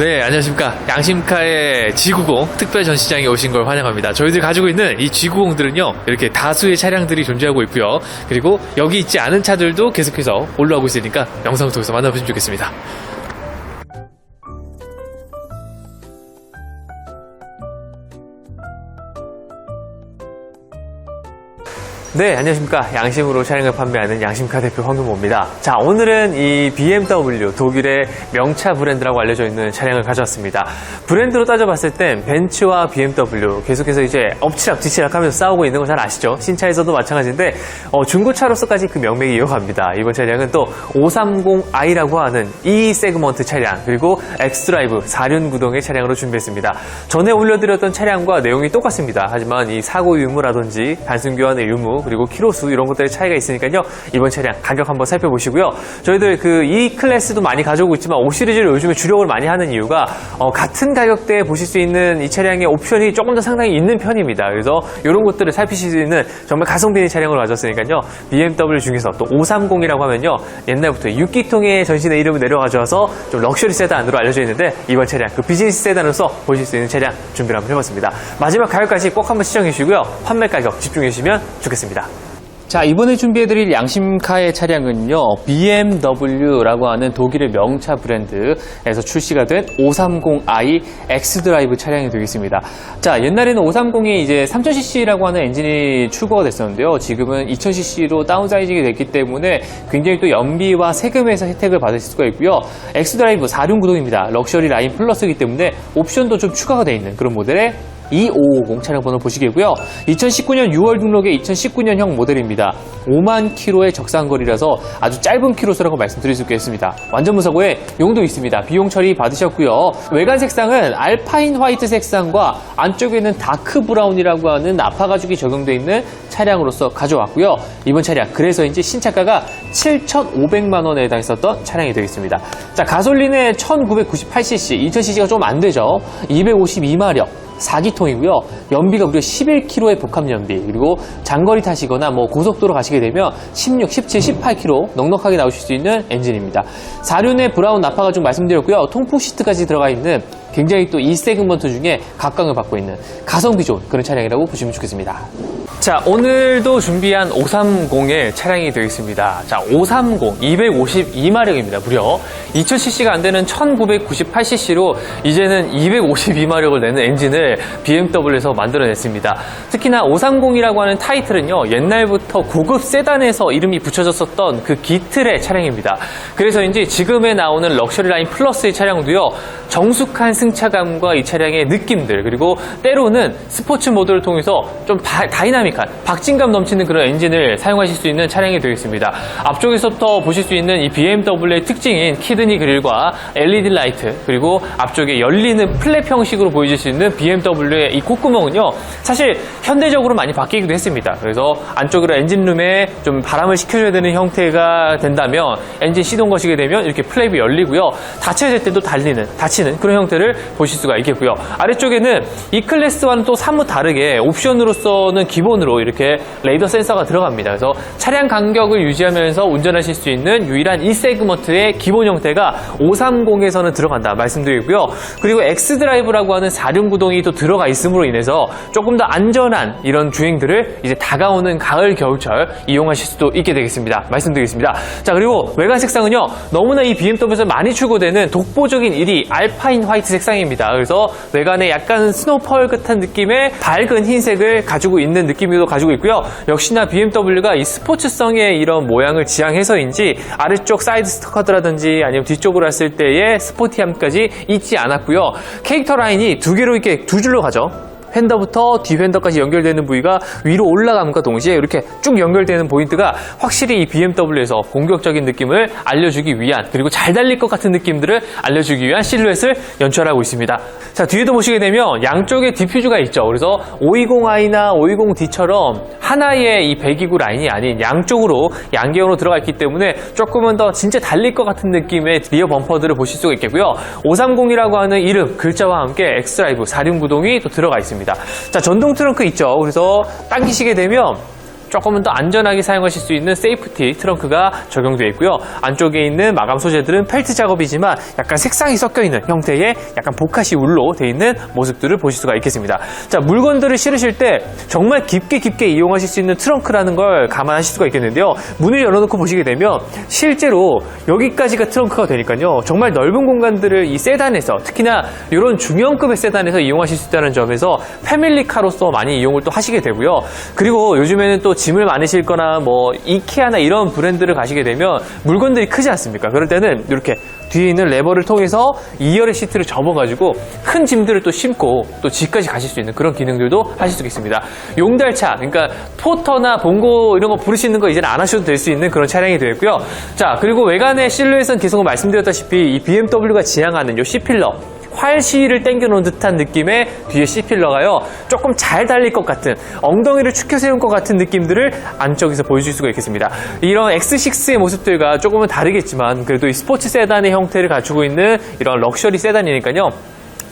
네, 안녕하십니까. 양심카의 G90 특별 전시장에 오신 걸 환영합니다. 저희들 가지고 있는 이 G90들은요, 이렇게 다수의 차량들이 존재하고 있고요. 그리고 여기 있지 않은 차들도 계속해서 올라오고 있으니까 영상을 통해서 만나보시면 좋겠습니다. 네, 안녕하십니까. 양심으로 차량을 판매하는 양심카 대표 황금모입니다. 자, 오늘은 이 BMW, 독일의 명차 브랜드라고 알려져 있는 차량을 가져왔습니다. 브랜드로 따져봤을 땐 벤츠와 BMW 계속해서 이제 엎치락 뒤치락 하면서 싸우고 있는 거 잘 아시죠? 신차에서도 마찬가지인데, 어, 중고차로서까지 그 명맥이 이어갑니다. 이번 차량은 또 530i라고 하는 E 세그먼트 차량, 그리고 엑스드라이브 4륜 구동의 차량으로 준비했습니다. 전에 올려드렸던 차량과 내용이 똑같습니다. 하지만 이 사고 유무라든지 단순 교환의 유무, 그리고 키로수 이런 것들의 차이가 있으니까요. 이번 차량 가격 한번 살펴보시고요. 저희들 그 E 클래스도 많이 가져오고 있지만 5 시리즈를 요즘에 주력을 많이 하는 이유가 어, 같은 가격대에 보실 수 있는 이 차량의 옵션이 조금 더 상당히 있는 편입니다. 그래서 이런 것들을 살피실 수 있는 정말 가성비 있는 차량을 가졌으니까요. BMW 중에서 또 530이라고 하면요. 옛날부터 6기통의 전신의 이름을 내려가져와서 좀 럭셔리 세단으로 알려져 있는데 이번 차량 그 비즈니스 세단으로서 보실 수 있는 차량 준비를 한번 해봤습니다. 마지막 가격까지 꼭 한번 시청해 주시고요. 판매 가격 집중해 주시면 좋겠습니다. 자, 이번에 준비해드릴 양심카의 차량은요, BMW라고 하는 독일의 명차 브랜드에서 출시가 된 530i X드라이브 차량이 되겠습니다. 자, 옛날에는 530이 이제 3000cc라고 하는 엔진이 출고가 됐었는데요. 지금은 2000cc로 다운사이징이 됐기 때문에 굉장히 또 연비와 세금에서 혜택을 받으실 수가 있고요. X드라이브 4륜 구동입니다. 럭셔리 라인 플러스이기 때문에 옵션도 좀 추가가 되어 있는 그런 모델의 2550 차량 번호 보시겠고요. 2019년 6월 등록의 2019년형 모델입니다. 5만 킬로의 적상거리라서 아주 짧은 킬로수라고 말씀드릴 수 있겠습니다. 완전 무사고에 용도 있습니다. 비용 처리 받으셨고요. 외관 색상은 알파인 화이트 색상과 안쪽에는 다크 브라운이라고 하는 나파 가죽이 적용되어 있는 차량으로서 가져왔고요. 이번 차량 그래서인지 신차가가 7,500만 원에 해당했었던 차량이 되겠습니다. 자, 가솔린의 1998cc, 2000cc가 좀 안 되죠. 252마력. 4기통이고요. 연비가 무려 11km의 복합 연비. 그리고 장거리 타시거나 뭐 고속도로 가시게 되면 16, 17, 18km 넉넉하게 나오실 수 있는 엔진입니다. 4륜의 브라운 나파가 좀 말씀드렸고요. 통풍 시트까지 들어가 있는 굉장히 또 이 세그먼트 중에 각광을 받고 있는 가성비 좋은 그런 차량이라고 보시면 좋겠습니다. 자, 오늘도 준비한 530의 차량이 되겠습니다. 자, 530, 252마력입니다. 무려 2000cc가 안 되는 1998cc로 이제는 252마력을 내는 엔진을 BMW에서 만들어냈습니다. 특히나 530이라고 하는 타이틀은요, 옛날부터 고급 세단에서 이름이 붙여졌었던 그 기틀의 차량입니다. 그래서인지 지금에 나오는 럭셔리 라인 플러스의 차량도요, 정숙한 승차감과 이 차량의 느낌들, 그리고 때로는 스포츠 모드를 통해서 좀 바- 다이나믹한, 박진감 넘치는 그런 엔진을 사용하실 수 있는 차량이 되겠습니다. 앞쪽에서부터 보실 수 있는 이 BMW의 특징인 키드니 그릴과 LED 라이트, 그리고 앞쪽에 열리는 플랩 형식으로 보여질 수 있는 BMW의 이 콧구멍은요, 사실 현대적으로 많이 바뀌기도 했습니다. 그래서 안쪽으로 엔진룸에 좀 바람을 식혀줘야 되는 형태가 된다면 엔진 시동 거시게 되면 이렇게 플랩이 열리고요. 닫혀질 때도 달리는, 닫히는 그런 형태를 보실 수가 있겠고요. 아래쪽에는 이 클래스와는 또 사뭇 다르게 옵션으로서는 기본으로 이렇게 레이더 센서가 들어갑니다. 그래서 차량 간격을 유지하면서 운전하실 수 있는 유일한 이 세그먼트의 기본 형태가 530에서는 들어간다 말씀드리고요. 그리고 X드라이브라고 하는 4륜 구동이 또 들어가 있음으로 인해서 조금 더 안전한 이런 주행들을 이제 다가오는 가을 겨울철 이용하실 수도 있게 되겠습니다. 말씀드리겠습니다. 자 그리고 외관 색상은요 너무나 이 BMW에서 많이 출고되는 독보적인 1위 알파인 화이트 색 상입니다. 그래서 외관에 약간 스노펄 같은 느낌의 밝은 흰색을 가지고 있는 느낌도 가지고 있고요. 역시나 BMW가 이 스포츠성의 이런 모양을 지향해서인지 아래쪽 사이드 스티커드라든지 아니면 뒤쪽으로 했을 때의 스포티함까지 잊지 않았고요. 캐릭터 라인이 두 개로 이렇게 두 줄로 가죠. 휀더부터 뒤휀더까지 연결되는 부위가 위로 올라감과 동시에 이렇게 쭉 연결되는 포인트가 확실히 이 BMW에서 공격적인 느낌을 알려주기 위한 그리고 잘 달릴 것 같은 느낌들을 알려주기 위한 실루엣을 연출하고 있습니다. 자 뒤에도 보시게 되면 양쪽에 디퓨즈가 있죠. 그래서 520i나 520D처럼 하나의 이 배기구 라인이 아닌 양쪽으로 양경으로 들어가 있기 때문에 조금은 더 진짜 달릴 것 같은 느낌의 리어 범퍼들을 보실 수가 있겠고요. 530이라고 하는 이름 글자와 함께 엑스드라이브 4륜 구동이 또 들어가 있습니다. 자 전동 트렁크 있죠. 그래서 당기시게 되면 조금은 더 안전하게 사용하실 수 있는 세이프티 트렁크가 적용되어 있고요. 안쪽에 있는 마감 소재들은 펠트 작업이지만 약간 색상이 섞여 있는 형태의 약간 보카시 울로 되어 있는 모습들을 보실 수가 있겠습니다. 자, 물건들을 실으실 때 정말 깊게 깊게 이용하실 수 있는 트렁크라는 걸 감안하실 수가 있겠는데요. 문을 열어놓고 보시게 되면 실제로 여기까지가 트렁크가 되니까요. 정말 넓은 공간들을 이 세단에서 특히나 이런 중형급의 세단에서 이용하실 수 있다는 점에서 패밀리카로서 많이 이용을 또 하시게 되고요. 그리고 요즘에는 또 짐을 많이 실거나 뭐 이케아나 이런 브랜드를 가시게 되면 물건들이 크지 않습니까? 그럴 때는 이렇게 뒤에 있는 레버를 통해서 2열의 시트를 접어가지고 큰 짐들을 또 심고 또 집까지 가실 수 있는 그런 기능들도 하실 수 있습니다. 용달차, 그러니까 포터나 봉고 이런 거 부르시는 거 이제는 안 하셔도 될 수 있는 그런 차량이 되었고요. 자, 그리고 외관의 실루엣은 계속 말씀드렸다시피 이 BMW가 지향하는 이 C필러 활 시위를 당겨놓은 듯한 느낌의 뒤에 C필러가요. 조금 잘 달릴 것 같은 엉덩이를 축혀 세운 것 같은 느낌들을 안쪽에서 보여줄 수가 있겠습니다. 이런 X6의 모습들과 조금은 다르겠지만 그래도 이 스포츠 세단의 형태를 갖추고 있는 이런 럭셔리 세단이니까요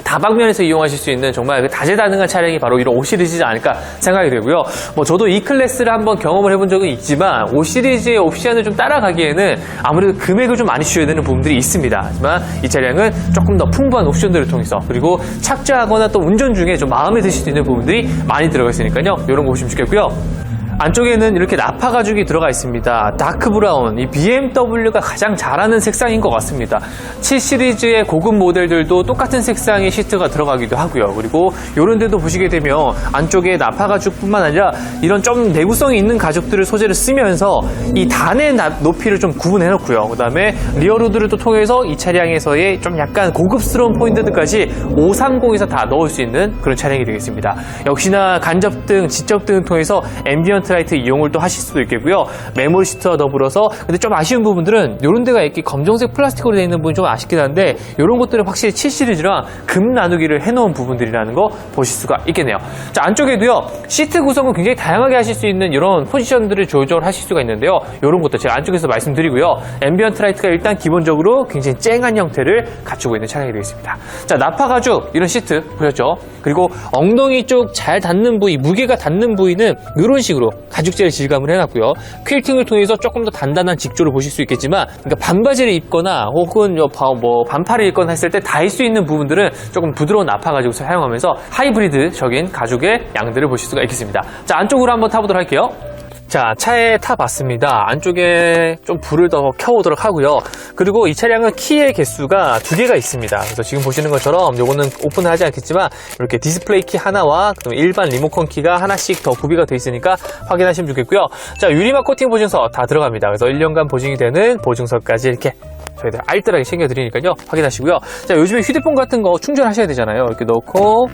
다방면에서 이용하실 수 있는 정말 그 다재다능한 차량이 바로 이런 5 시리즈지 않을까 생각이 되고요. 뭐 저도 E 클래스를 한번 경험을 해본 적은 있지만 5 시리즈의 옵션을 좀 따라가기에는 아무래도 금액을 좀 많이 주셔야 되는 부분들이 있습니다. 하지만 이 차량은 조금 더 풍부한 옵션들을 통해서 그리고 착좌하거나 또 운전 중에 좀 마음에 드실 수 있는 부분들이 많이 들어가 있으니까요. 이런 거 보시면 좋겠고요. 안쪽에는 이렇게 나파 가죽이 들어가 있습니다. 다크 브라운, 이 BMW가 가장 잘하는 색상인 것 같습니다. 7 시리즈의 고급 모델들도 똑같은 색상의 시트가 들어가기도 하고요. 그리고 이런 데도 보시게 되면 안쪽에 나파 가죽뿐만 아니라 이런 좀 내구성이 있는 가죽들을 소재를 쓰면서 이 단의 나- 높이를 좀 구분해 놓고요. 그 다음에 리어로드를 또 통해서 이 차량에서의 좀 약간 고급스러운 포인트들까지 530에서 다 넣을 수 있는 그런 차량이 되겠습니다. 역시나 간접등, 지적등을 통해서 앰비언트 라이트 이용을 또 하실 수도 있겠고요. 메모리 시트와 더불어서 근데 좀 아쉬운 부분들은 이런 데가 이렇게 검정색 플라스틱으로 되어 있는 부분이 좀 아쉽긴 한데 이런 것들은 확실히 7 시리즈랑 금 나누기를 해놓은 부분들이라는 거 보실 수가 있겠네요. 자 안쪽에도요 시트 구성은 굉장히 다양하게 하실 수 있는 이런 포지션들을 조절하실 수가 있는데요. 이런 것도 제가 안쪽에서 말씀드리고요. 앰비언트 라이트가 일단 기본적으로 굉장히 쨍한 형태를 갖추고 있는 차량이 되겠습니다. 자 나파 가죽 이런 시트 보셨죠? 그리고 엉덩이 쪽 잘 닿는 부위 무게가 닿는 부위는 이런 식으로 가죽재를 질감을 해놨고요. 퀼팅을 통해서 조금 더 단단한 직조를 보실 수 있겠지만, 그러니까 반바지를 입거나 혹은 요 바- 뭐 반팔을 입거나 했을 때 닿을 수 있는 부분들은 조금 부드러운 나파 가죽을 사용하면서 하이브리드적인 가죽의 양들을 보실 수가 있겠습니다. 자 안쪽으로 한번 타보도록 할게요. 자, 차에 타봤습니다. 안쪽에 좀 불을 더 켜보도록 하고요. 그리고 이 차량은 키의 개수가 두 개가 있습니다. 그래서 지금 보시는 것처럼 요거는 오픈을 하지 않겠지만 이렇게 디스플레이 키 하나와 일반 리모컨 키가 하나씩 더 구비가 돼 있으니까 확인하시면 좋겠고요. 자, 유리막 코팅 보증서 다 들어갑니다. 그래서 1년간 보증이 되는 보증서까지 이렇게 저희들 알뜰하게 챙겨드리니까요. 확인하시고요. 자, 요즘에 휴대폰 같은 거 충전하셔야 되잖아요. 이렇게 넣고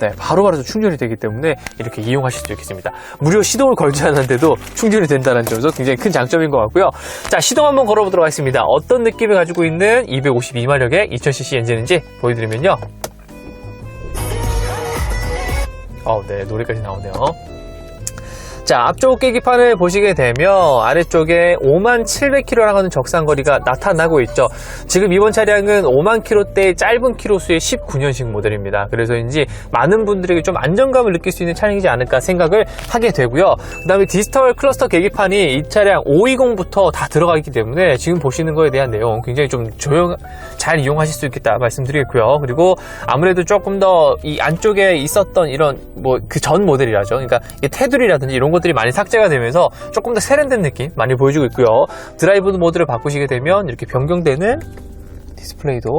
네, 바로바로 충전이 되기 때문에 이렇게 이용하실 수 있겠습니다. 무료 시동을 걸지 않았는데도 충전이 된다는 점에서 굉장히 큰 장점인 것 같고요. 자, 시동 한번 걸어보도록 하겠습니다. 어떤 느낌을 가지고 있는 252마력의 2000cc 엔진인지 보여드리면요. 어, 네, 노래까지 나오네요. 자, 앞쪽 계기판을 보시게 되면 아래쪽에 5만 700km라고 하는 적상거리가 나타나고 있죠. 지금 이번 차량은 5만 km대 짧은 키로수의 19년식 모델입니다. 그래서인지 많은 분들에게 좀 안정감을 느낄 수 있는 차량이지 않을까 생각을 하게 되고요. 그 다음에 디지털 클러스터 계기판이 이 차량 520부터 다 들어가 있기 때문에 지금 보시는 거에 대한 내용 굉장히 좀 조용, 잘 이용하실 수 있겠다 말씀드리겠고요. 그리고 아무래도 조금 더 이 안쪽에 있었던 이런 뭐 그 전 모델이라죠. 그러니까 이 테두리라든지 이런 것들이 많이 삭제가 되면서 조금 더 세련된 느낌 많이 보여주고 있고요. 드라이브 모드를 바꾸시게 되면 이렇게 변경되는 디스플레이도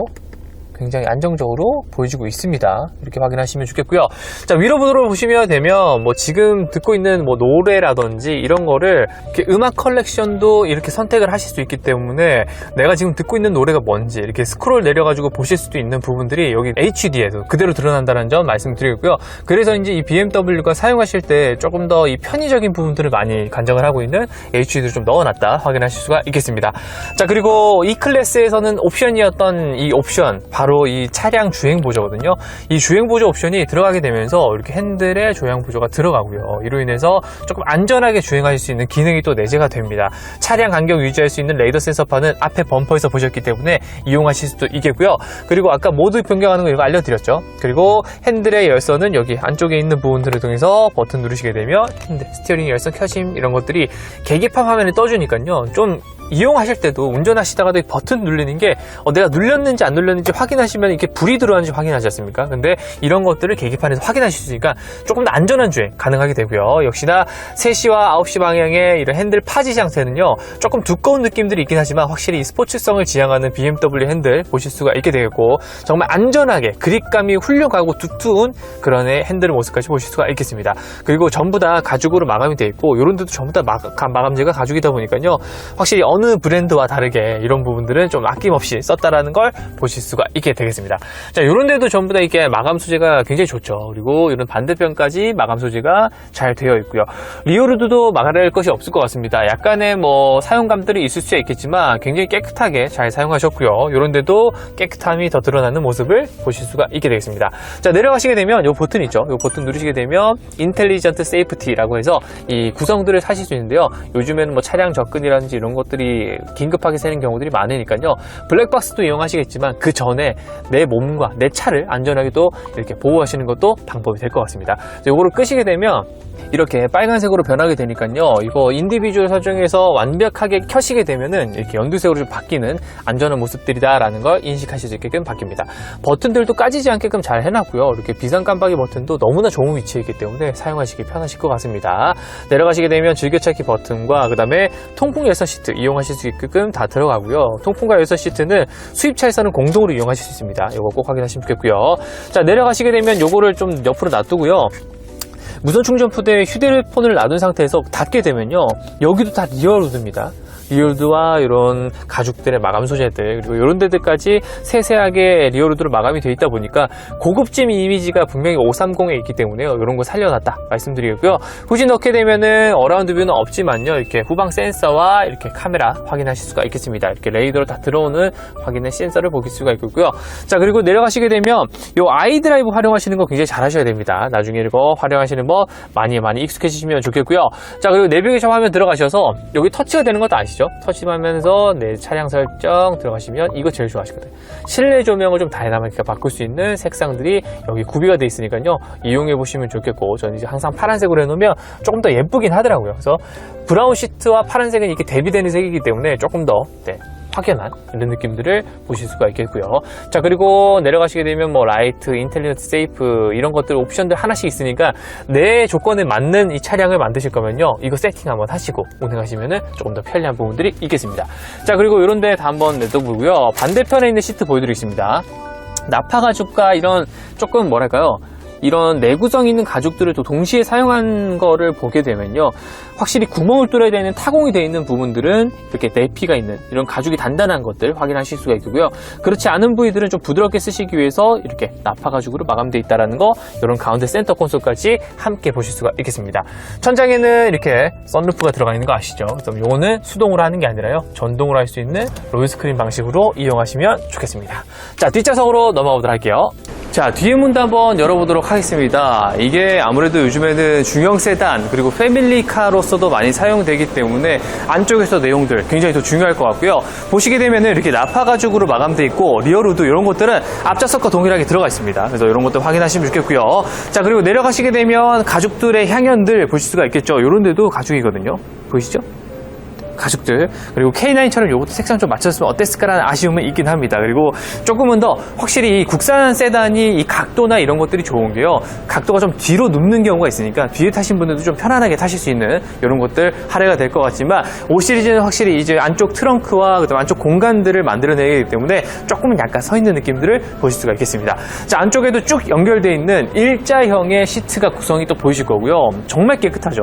굉장히 안정적으로 보여주고 있습니다. 이렇게 확인하시면 좋겠고요. 자, 위로 보도록 보시면 되면 뭐 지금 듣고 있는 뭐 노래라든지 이런 거를 이렇게 음악 컬렉션도 이렇게 선택을 하실 수 있기 때문에 내가 지금 듣고 있는 노래가 뭔지 이렇게 스크롤 내려가지고 보실 수도 있는 부분들이 여기 HD에도 그대로 드러난다는 점 말씀드리고요. 그래서 이제 이 BMW가 사용하실 때 조금 더 이 편의적인 부분들을 많이 간정을 하고 있는 HD를 좀 넣어놨다 확인하실 수가 있겠습니다. 자, 그리고 이 클래스에서는 옵션이었던 이 옵션 바로 바로 이 차량 주행 보조거든요. 이 주행 보조 옵션이 들어가게 되면서 이렇게 핸들에 조향 보조가 들어가고요. 이로 인해서 조금 안전하게 주행하실 수 있는 기능이 또 내재가 됩니다. 차량 간격 유지할 수 있는 레이더 센서판은 앞에 범퍼에서 보셨기 때문에 이용하실 수도 있겠고요. 그리고 아까 모드 변경하는 거 이거 알려드렸죠. 그리고 핸들의 열선은 여기 안쪽에 있는 부분들을 통해서 버튼 누르시게 되면 핸들, 스티어링 열선 켜심 이런 것들이 계기판 화면에 떠주니까요. 좀 이용하실 때도 운전하시다가도 이 버튼 누르는 게 어, 내가 눌렸는지 안 눌렸는지 확인하시면 이렇게 불이 들어왔는지 확인하지 않습니까? 근데 이런 것들을 계기판에서 확인하실 수 있으니까 조금 더 안전한 주행 가능하게 되고요. 역시나 3시와 9시 방향의 이런 핸들 파지 장세는요. 조금 두꺼운 느낌들이 있긴 하지만 확실히 이 스포츠성을 지향하는 BMW 핸들 보실 수가 있게 되겠고 정말 안전하게 그립감이 훌륭하고 두툼한 그런 핸들 모습까지 보실 수가 있겠습니다. 그리고 전부 다 가죽으로 마감이 되어 있고 이런 데도 전부 다 마, 마감재가 가죽이다 보니까요. 확실히 어느 브랜드와 다르게 이런 부분들은 좀 아낌없이 썼다라는 걸 보실 수가 있게 되겠습니다. 자, 이런 데도 전부 다 이게 마감 소재가 굉장히 좋죠. 그리고 이런 반대편까지 마감 소재가 잘 되어 있고요. 리오르드도 막아낼 것이 없을 것 같습니다. 약간의 뭐 사용감들이 있을 수 있겠지만 굉장히 깨끗하게 잘 사용하셨고요. 이런 데도 깨끗함이 더 드러나는 모습을 보실 수가 있게 되겠습니다. 자, 내려가시게 되면 이 버튼 있죠. 이 버튼 누르시게 되면 인텔리전트 세이프티라고 해서 이 구성들을 사실 수 있는데요. 요즘에는 뭐 차량 접근이라든지 이런 것들이 긴급하게 새는 경우들이 많으니까요. 블랙박스도 이용하시겠지만 그 전에 내 몸과 내 차를 안전하게 또 이렇게 보호하시는 것도 방법이 될 것 같습니다. 이거를 끄시게 되면 이렇게 빨간색으로 변하게 되니까요. 이거 인디비주얼 설정에서 완벽하게 켜시게 되면은 이렇게 연두색으로 좀 바뀌는 안전한 모습들이다 라는 걸 인식하실 수 있게끔 바뀝니다. 버튼들도 까지지 않게끔 잘 해놨고요. 이렇게 비상 깜빡이 버튼도 너무나 좋은 위치에 있기 때문에 사용하시기 편하실 것 같습니다. 내려가시게 되면 즐겨찾기 버튼과 그 다음에 통풍 열선 시트 이용하실 수 있게끔 다 들어가고요. 통풍과 열선 시트는 수입차에서는 공동으로 이용하실 수 있습니다. 이거 꼭 확인하시면 좋겠고요. 자 내려가시게 되면 요거를 좀 옆으로 놔두고요. 무선 충전 푸대에 휴대폰을 놔둔 상태에서 닫게 되면요. 여기도 다 리어로드입니다. 리어로드와 이런 가죽들의 마감 소재들 그리고 이런 데들까지 세세하게 리어로드로 마감이 되어 있다 보니까 고급진 이미지가 분명히 530에 있기 때문에요. 이런 거 살려놨다 말씀드리고요. 굳이 넣게 되면은 어라운드 뷰는 없지만요. 이렇게 후방 센서와 이렇게 카메라 확인하실 수가 있겠습니다. 이렇게 레이더로 다 들어오는 확인의 센서를 보실 수가 있고요. 자 그리고 내려가시게 되면 이 아이드라이브 활용하시는 거 굉장히 잘 하셔야 됩니다. 나중에 이거 활용하시는 거 많이 많이 익숙해지시면 좋겠고요. 자 그리고 내비게이션 화면 들어가셔서 여기 터치가 되는 것도 아시죠? 터치하면서 내 차량 설정 들어가시면 이거 제일 좋아하시거든요. 실내 조명을 좀 다양하게 바꿀 수 있는 색상들이 여기 구비가 되어 있으니까요. 이용해 보시면 좋겠고 저는 이제 항상 파란색으로 해놓으면 조금 더 예쁘긴 하더라고요. 그래서 브라운 시트와 파란색은 이렇게 대비되는 색이기 때문에 조금 더 네, 확연한 이런 느낌들을 보실 수가 있겠고요. 자 그리고 내려가시게 되면 뭐 라이트, 인텔리전트 세이프 이런 것들 옵션들 하나씩 있으니까 내 조건에 맞는 이 차량을 만드실 거면요 이거 세팅 한번 하시고 운행하시면은 조금 더 편리한 부분들이 있겠습니다. 자 그리고 이런 데 다 한번 내둬보고요. 반대편에 있는 시트 보여드리겠습니다. 나파 가죽과 이런 조금 뭐랄까요 이런 내구성 있는 가죽들을 또 동시에 사용한 거를 보게 되면요. 확실히 구멍을 뚫어야 되는 타공이 되어 있는 부분들은 이렇게 내피가 있는 이런 가죽이 단단한 것들 확인하실 수가 있고요. 그렇지 않은 부위들은 좀 부드럽게 쓰시기 위해서 이렇게 나파 가죽으로 마감되어 있다는 거 이런 가운데 센터 콘솔까지 함께 보실 수가 있겠습니다. 천장에는 이렇게 썬루프가 들어가 있는 거 아시죠? 그럼 요거는 수동으로 하는 게 아니라요. 전동으로 할 수 있는 롤 스크린 방식으로 이용하시면 좋겠습니다. 자, 뒷좌석으로 넘어가 보도록 할게요. 자, 뒤에 문도 한번 열어보도록 하겠습니다. 이게 아무래도 요즘에는 중형 세단 그리고 패밀리카로서도 많이 사용되기 때문에 안쪽에서 내용들 굉장히 더 중요할 것 같고요. 보시게 되면 이렇게 나파 가죽으로 마감되어 있고 리어로드 이런 것들은 앞좌석과 동일하게 들어가 있습니다. 그래서 이런 것도 확인하시면 좋겠고요. 자, 그리고 내려가시게 되면 가죽들의 향연들 보실 수가 있겠죠. 이런 데도 가죽이거든요. 보이시죠? 가죽들 그리고 K9처럼 이것도 색상 좀 맞췄으면 어땠을까라는 아쉬움은 있긴 합니다. 그리고 조금은 더 확실히 이 국산 세단이 이 각도나 이런 것들이 좋은 게요. 각도가 좀 뒤로 눕는 경우가 있으니까 뒤에 타신 분들도 좀 편안하게 타실 수 있는 이런 것들 할애가 될 것 같지만 5 시리즈는 확실히 이제 안쪽 트렁크와 그다음 안쪽 공간들을 만들어내기 때문에 조금은 약간 서 있는 느낌들을 보실 수가 있겠습니다. 자 안쪽에도 쭉 연결되어 있는 일자형의 시트가 구성이 또 보이실 거고요. 정말 깨끗하죠.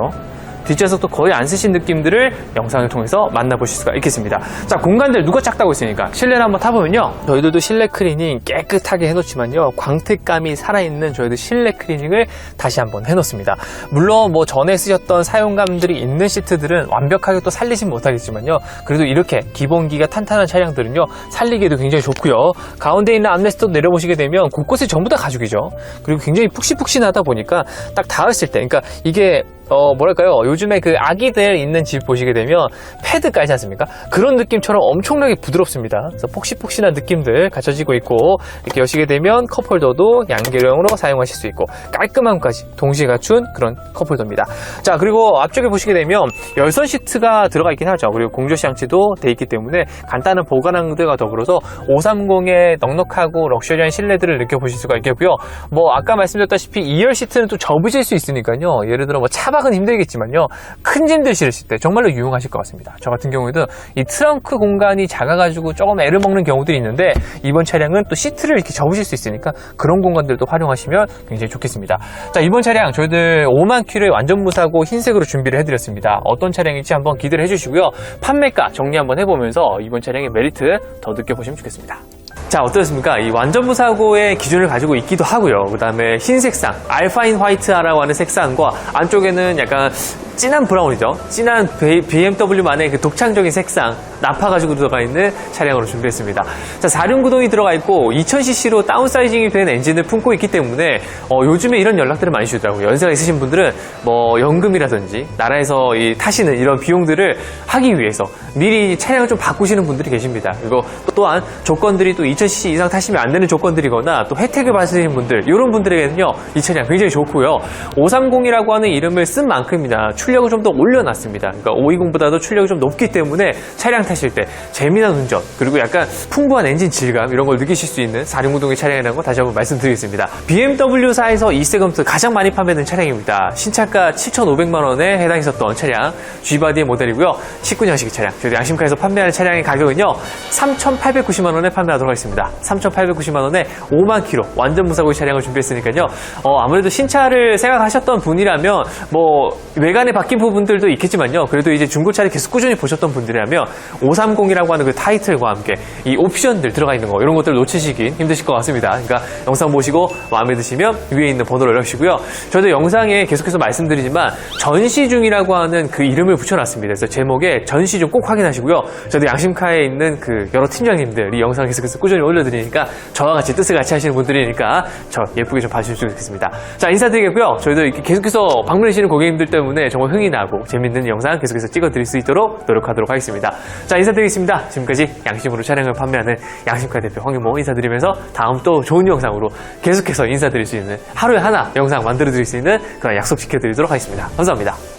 뒷좌석도 거의 안 쓰신 느낌들을 영상을 통해서 만나보실 수가 있겠습니다. 자, 공간들 누가 작다고 했으니까 실내를 한번 타보면요. 저희들도 실내 클리닝 깨끗하게 해놓지만요. 광택감이 살아있는 저희들 실내 클리닝을 다시 한번 해놓습니다. 물론 뭐 전에 쓰셨던 사용감들이 있는 시트들은 완벽하게 또 살리진 못하겠지만요. 그래도 이렇게 기본기가 탄탄한 차량들은요. 살리기에도 굉장히 좋고요. 가운데 있는 암레스트 내려보시게 되면 곳곳에 전부 다 가죽이죠. 그리고 굉장히 푹신푹신하다 보니까 딱 닿았을 때, 그러니까 이게 어, 뭐랄까요. 요즘에 그 아기들 있는 집 보시게 되면 패드 깔지 않습니까? 그런 느낌처럼 엄청나게 부드럽습니다. 그래서 폭신폭신한 느낌들 갖춰지고 있고, 이렇게 여시게 되면 컵홀더도 양계령으로 사용하실 수 있고, 깔끔함까지 동시에 갖춘 그런 컵홀더입니다. 자, 그리고 앞쪽에 보시게 되면 열선 시트가 들어가 있긴 하죠. 그리고 공조 시 장치도 돼 있기 때문에 간단한 보관함들과 더불어서 530의 넉넉하고 럭셔리한 실내들을 느껴보실 수가 있겠고요. 뭐, 아까 말씀드렸다시피 2열 시트는 또 접으실 수 있으니까요. 예를 들어 뭐 차박은 힘들겠지만요. 큰 짐들 실으실 때 정말로 유용하실 것 같습니다. 저 같은 경우에도 이 트렁크 공간이 작아가지고 조금 애를 먹는 경우들이 있는데 이번 차량은 또 시트를 이렇게 접으실 수 있으니까 그런 공간들도 활용하시면 굉장히 좋겠습니다. 자, 이번 차량 저희들 5만 킬로의 완전 무사고 흰색으로 준비를 해드렸습니다. 어떤 차량일지 한번 기대를 해주시고요. 판매가 정리 한번 해보면서 이번 차량의 메리트 더 느껴보시면 좋겠습니다. 자, 어떻습니까? 이 완전 무사고의 기준을 가지고 있기도 하고요. 그 다음에 흰 색상, 알파인 화이트라고 하는 색상과 안쪽에는 약간 진한 브라운이죠. 진한 BMW만의 그 독창적인 색상, 나파 가지고 들어가 있는 차량으로 준비했습니다. 자, 4륜 구동이 들어가 있고 2000cc로 다운사이징이 된 엔진을 품고 있기 때문에 어, 요즘에 이런 연락들을 많이 주더라고요. 연세가 있으신 분들은 뭐 연금이라든지 나라에서 이 타시는 이런 비용들을 하기 위해서 미리 차량을 좀 바꾸시는 분들이 계십니다. 그리고 또한 조건들이 또 2000cc 이상 타시면 안 되는 조건들이거나 또 혜택을 받으시는 분들 이런 분들에게는요 이 차량 굉장히 좋고요. 530이라고 하는 이름을 쓴 만큼이나 출력을 좀 더 올려놨습니다. 그러니까 520보다도 출력이 좀 높기 때문에 차량 타실 때 재미난 운전 그리고 약간 풍부한 엔진 질감 이런 걸 느끼실 수 있는 4륜구동의 차량이라는 거 다시 한번 말씀드리겠습니다. BMW사에서 이 세금트 가장 많이 판매된 차량입니다. 신차가 7,500만 원에 해당했었던 차량 G바디의 모델이고요. 19년식 차량 저희 양심카에서 판매하는 차량의 가격은요 3,890만 원에 판매하도록 하겠습니다. 3,890만 원에 5만 킬로 완전 무사고의 차량을 준비했으니까요. 어, 아무래도 신차를 생각하셨던 분이라면 뭐 외관에 바뀐 부분들도 있겠지만요. 그래도 이제 중고차를 계속 꾸준히 보셨던 분들이라면 530이라고 하는 그 타이틀과 함께 이 옵션들 들어가 있는 거 이런 것들 놓치시긴 힘드실 것 같습니다. 그러니까 영상 보시고 마음에 드시면 위에 있는 번호를 넣으시고요. 저도 영상에 계속해서 말씀드리지만 전시 중이라고 하는 그 이름을 붙여놨습니다. 그래서 제목에 전시 중꼭 확인하시고요. 저도 양심카에 있는 그 여러 팀장님들 이 영상 계속해서 꾸준히 올려드리니까 저와 같이 뜻을 같이 하시는 분들이니까 저 예쁘게 좀 봐주시면 좋겠습니다. 자 인사드리겠고요. 저희도 이렇게 계속해서 방문해주시는 고객님들 때문에 정말 흥이 나고 재밌는 영상 계속해서 찍어드릴 수 있도록 노력하도록 하겠습니다. 자 인사드리겠습니다. 지금까지 양심으로 차량을 판매하는 양심카 대표 황윤모 인사드리면서 다음 또 좋은 영상으로 계속해서 인사드릴 수 있는 하루에 하나 영상 만들어드릴 수 있는 그런 약속 지켜드리도록 하겠습니다. 감사합니다.